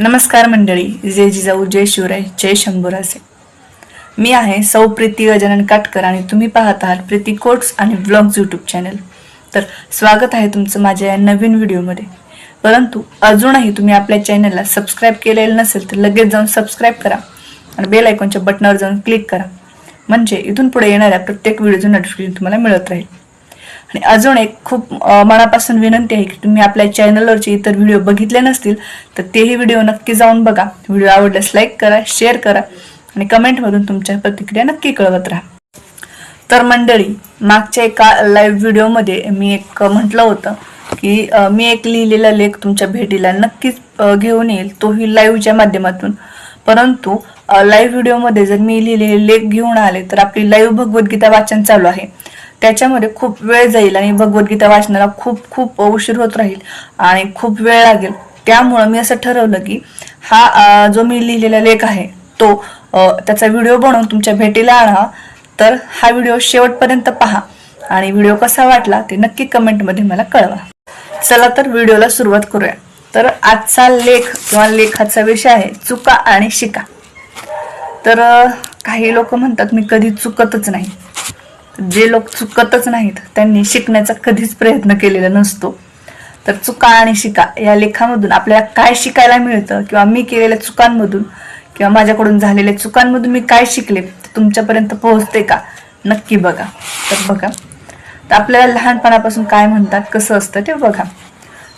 नमस्कार मंडळी जय जिजाऊ जय शिवराय जय शंभूराजे. मी आहे सौ प्रीती गजानन काटकर आणि तुम्ही पाहत आहात प्रीती कोट्स आणि व्लॉग्स यूट्यूब चॅनल तर स्वागत आहे तुमचं माझ्या या नवीन व्हिडिओमध्ये. परंतु अजूनही तुम्ही आपल्या चॅनलला सबस्क्राईब केलेलं नसेल तर लगेच जाऊन सबस्क्राईब करा आणि बेल आयकॉनच्या बटनावर जाऊन क्लिक करा. म्हणजे इथून पुढे येणाऱ्या प्रत्येक व्हिडिओचं नोटिफिकेशन तुम्हाला मिळत राहील. आणि अजून एक खूप मनापासून विनंती आहे की तुम्ही आपल्या चॅनलवरचे इतर व्हिडिओ बघितले नसतील तर तेही व्हिडिओ नक्की जाऊन बघा. व्हिडिओ आवडल्यास लाईक करा शेअर करा आणि कमेंटमधून तुमच्या प्रतिक्रिया नक्की कळवत राहा. तर मंडळी मागच्या एका लाईव्ह व्हिडिओमध्ये मी एक म्हटलं होतं की मी एक लिहिलेला लेख तुमच्या भेटीला नक्कीच घेऊन येईल. तोही लाईव्हच्या माध्यमातून. परंतु लाईव्ह व्हिडिओमध्ये जर मी लिहिलेले लेख घेऊन आले तर आपली लाईव्ह भगवद्गीता वाचन चालू आहे. त्याच्यामध्ये खूप वेळ जाईल आणि भगवद्गीता वाचनाला खूप खूप उशीर होत राहील आणि खूप वेळ लागेल. त्यामुळं मी असं ठरवलं की हा जो मी लिहिलेला लेख आहे तो त्याचा व्हिडिओ बनवून तुमच्या भेटीला आणा. तर हा व्हिडिओ शेवटपर्यंत पहा आणि व्हिडिओ कसा वाटला ते नक्की कमेंटमध्ये मला कळवा. चला तर व्हिडिओला सुरुवात करूया. तर आजचा लेख किंवा लेखाचा विषय आहे चुका आणि शिका. तर काही लोक म्हणतात मी कधी चुकतच नाही. जे लोक चुकतच नाहीत त्यांनी शिकण्याचा कधीच प्रयत्न केलेला नसतो. तर चुका आणि शिका या लेखामधून आपल्याला काय शिकायला मिळतं किंवा मी केलेल्या चुकांमधून किंवा माझ्याकडून झालेल्या चुकांमधून मी काय शिकले ते तुमच्यापर्यंत पोहोचते का? नक्की बघा. तर बघा. तर आपल्याला लहानपणापासून काय म्हणतात कसं असतं ते बघा.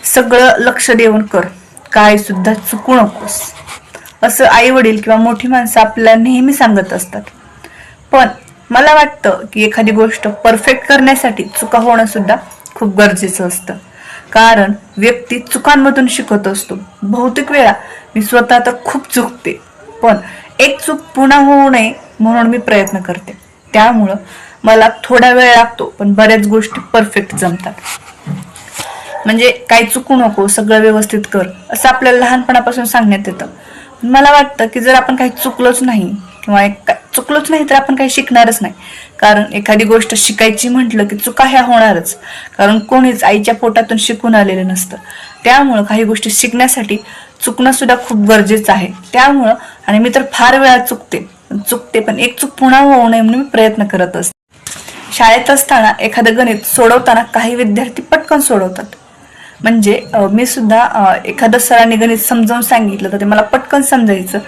सगळं लक्ष देऊन कर. काय सुद्धा चुकू नकोस. असं आई वडील किंवा मोठी माणसं आपल्याला नेहमी सांगत असतात. पण मला वाटतं की एखादी गोष्ट परफेक्ट करण्यासाठी चुका होणं सुद्धा खूप गरजेचं असतं. कारण व्यक्ती चुकांमधून शिकत असतो. बहुतेक वेळा मी स्वतः तर खूप चुकते. पण एक चूक पुन्हा होऊ नये म्हणून मी प्रयत्न करते. त्यामुळं मला थोडा वेळ लागतो पण बऱ्याच गोष्टी परफेक्ट जमतात. म्हणजे काही चुकू नको सगळं व्यवस्थित कर असं आपल्याला लहानपणापासून सांगण्यात येतं. मला वाटतं की जर आपण काही चुकलोच नाही किंवा एक चुकलोच नाही तर आपण काही शिकणारच नाही. कारण एखादी गोष्ट शिकायची म्हटलं की चुका ह्या होणारच. कारण कोणीच आईच्या पोटातून शिकून आलेलं नसतं. त्यामुळं काही गोष्टी शिकण्यासाठी चुकणं सुद्धा खूप गरजेचं आहे. त्यामुळं आणि मी तर फार वेळा चुकते चुकते पण एक चूक पुन्हा होऊ नये म्हणून मी प्रयत्न करत असते. शाळेत असताना एखादं गणित सोडवताना काही विद्यार्थी पटकन सोडवतात. म्हणजे मी सुद्धा एखादं सरांनी गणित समजावून सांगितलं तर ते मला पटकन समजायचं.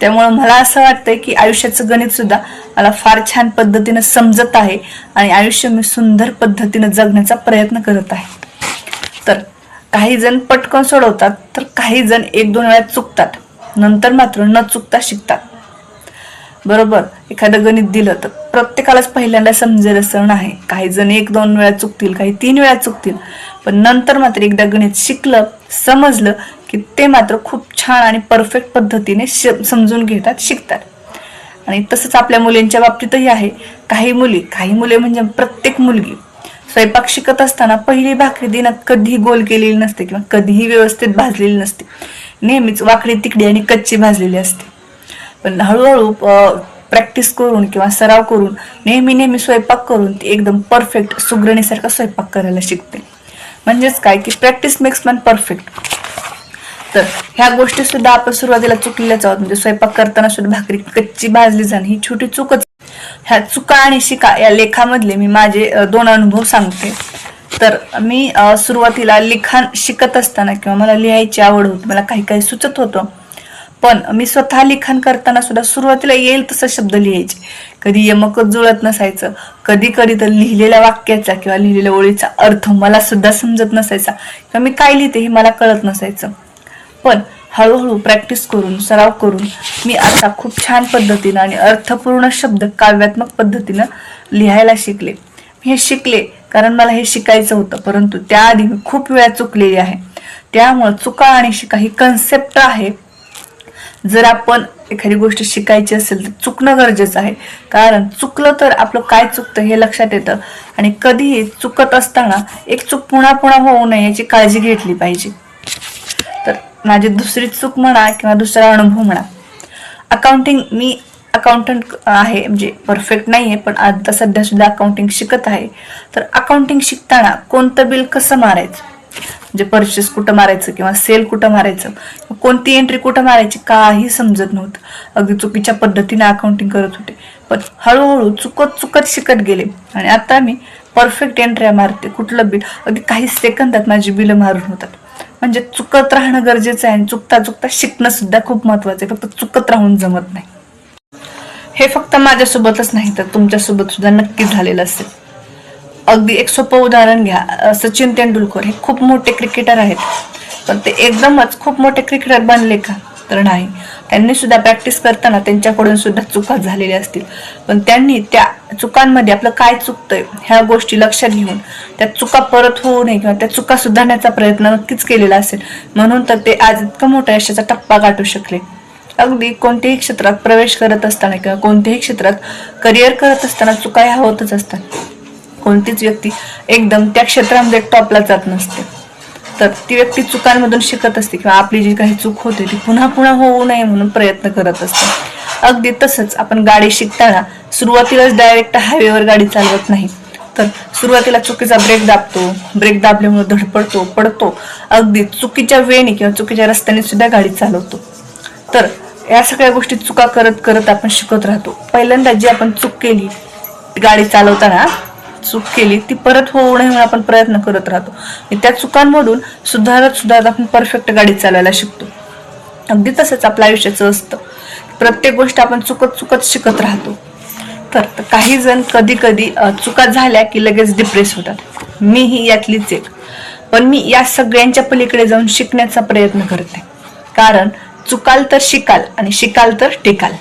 त्यामुळं मला असं वाटतंय की आयुष्याचं गणित सुद्धा मला फार छान पद्धतीनं समजत आहे आणि आयुष्य मी सुंदर पद्धतीनं जगण्याचा प्रयत्न करत आहे. तर काही जण पटकन सोडवतात तर काही जण एक दोन वेळा चुकतात. नंतर मात्र न चुकता शिकतात. बरोबर एखादं गणित दिलं तर प्रत्येकालाच पहिल्यांदा समजेल असं नाही काही जण एक दोन वेळा चुकतील काही तीन वेळा चुकतील. पण नंतर मात्र एकदा गणित शिकलं समजलं की ते मात्र खूप छान आणि परफेक्ट पद्धतीने श- समजून घेतात शिकतात. आणि तसंच आपल्या मुलींच्या बाबतीतही आहे. काही मुली काही मुले म्हणजे प्रत्येक मुलगी स्वयंपाक शिकत असताना पहिली भाकरी दिनात कधीही गोल केलेली नसते किंवा कधीही व्यवस्थित भाजलेली नसते. नेहमीच वाकडी तिकडी आणि कच्ची भाजलेली असते. पण हळूहळू प्रॅक्टिस करून किंवा सराव करून नेहमी नेहमी स्वयंपाक करून ती एकदम परफेक्ट सुगरणीसारखा स्वयंपाक करायला शिकते. म्हणजेच काय? की प्रॅक्टिस मेक्स मॅन परफेक्ट तर ह्या गोष्टी सुद्धा आपण सुरुवातीला चुकलेल्याच आहोत. म्हणजे स्वयंपाक करताना सुद्धा भाकरी कच्ची भाजली जाणं ही छोटी चूकच ह्या चुका आणि शिका या लेखामधले मी माझे दोन अनुभव सांगते. तर मी सुरुवातीला लिखाण शिकत असताना किंवा मला लिहायची आवड होती मला काही काही सुचत होतं. पण मी स्वतः लिखाण करताना सुद्धा सुरुवातीला येईल तसं शब्द लिहायचे. कधी यमकच जुळत नसायचं कधी कधी तर लिहिलेल्या वाक्याचा किंवा लिहिलेल्या ओळीचा अर्थ मला सुद्धा समजत नसायचा किंवा मी काय लिहिते हे मला कळत नसायचं. पण हळूहळू प्रॅक्टिस करून सराव करून मी आता खूप छान पद्धतीनं आणि अर्थपूर्ण शब्द काव्यात्मक पद्धतीनं लिहायला शिकले. मी हे शिकले कारण मला हे शिकायचं होतं परंतु त्याआधी मी खूप वेळा चुकलेली आहे. त्यामुळं चुका आणि शिका ही कन्सेप्ट आहे जर आपण एखादी गोष्ट शिकायची असेल तर चुकणं गरजेचं आहे. कारण चुकलं तर आपलं काय चुकतं हे लक्षात येतं. आणि कधीही चुकत असताना एक चूक पुन्हा पुन्हा होऊ नये याची काळजी घेतली पाहिजे. तर माझी दुसरी चूक म्हणा किंवा दुसरा अनुभव म्हणा. अकाउंटिंग मी अकाउंटंट आहे म्हणजे परफेक्ट नाही आहे पण आता सध्या सुद्धा अकाउंटिंग शिकत आहे. तर अकाउंटिंग शिकताना कोणतं बिल कसं मारायचं? म्हणजे परचेस कुठं मारायचं किंवा सेल कुठं मारायचं कोणती एंट्री कुठं मारायची काही समजत नव्हतं. अगदी चुकीच्या पद्धतीने अकाउंटिंग करत होते. पण हळूहळू चुकत चुकत शिकत गेले. आणि आता मी परफेक्ट एंट्र्या मारते. कुठलं बिल अगदी काही सेकंदात माझी बिलं मारून होतात. म्हणजे चुकत राहणं गरजेचं आहे आणि चुकता चुकता शिकणं सुद्धा खूप महत्वाचं आहे. फक्त चुकत राहून जमत नाही. हे फक्त माझ्यासोबतच नाही तर तुमच्यासोबत सुद्धा नक्कीच झालेलं असेल. अगदी एक सोपं उदाहरण घ्या. सचिन तेंडुलकर हे खूप मोठे क्रिकेटर आहेत. पण ते एकदमच खूप मोठे क्रिकेटर बनले का? तर नाही. त्यांनी सुद्धा प्रॅक्टिस करताना त्यांच्याकडून सुद्धा चुका झालेल्या असतील. पण त्यांनी त्या चुकांमध्ये आपलं काय चुकतंय ह्या गोष्टी लक्षात घेऊन त्या चुका परत होऊ नये किंवा त्या चुका सुधारण्याचा प्रयत्न नक्कीच केलेला असेल. म्हणून तर ते आज इतकं मोठं यशाचा टप्पा गाठू शकले. अगदी कोणत्याही क्षेत्रात प्रवेश करत असताना किंवा कोणत्याही क्षेत्रात करिअर करत असताना चुका ह्या होतच असतात. कोणतीच व्यक्ती एकदम त्या क्षेत्रामध्ये टॉपला जात नसते. तर ती व्यक्ती चुकांमधून शिकत असते किंवा आपली जी काही चूक होते ती पुन्हा पुन्हा होऊ नये म्हणून प्रयत्न करत असते. अगदी तसंच आपण गाडी शिकताना सुरुवातीलाच डायरेक्ट हायवेवर गाडी चालवत नाही. तर सुरुवातीला चुकीचा ब्रेक दाबतो ब्रेक दाबल्यामुळे धडपडतो पडतो. अगदी चुकीच्या वेळेने किंवा चुकीच्या रस्त्याने सुद्धा गाडी चालवतो. तर या सगळ्या गोष्टी चुका करत करत आपण शिकत राहतो. पहिल्यांदा जी आपण चूक केली गाडी चालवताना चूक केली ती परत होऊ नये म्हणून आपण प्रयत्न करत राहतो. आणि त्या चुकांमधून सुधारत सुधारत आपण परफेक्ट गाडी चालायला शिकतो. अगदी तसंच आपल्या आयुष्याचं असतं. प्रत्येक गोष्ट आपण चुकत चुकत शिकत राहतो. तर तर काही जण कधी कधी चुका झाल्या की लगेच डिप्रेस होतात. मीही यातलीच एक. पण मी या सगळ्यांच्या पलीकडे जाऊन शिकण्याचा प्रयत्न करते. कारण चुकाल तर शिकाल आणि शिकाल तर टिकाल.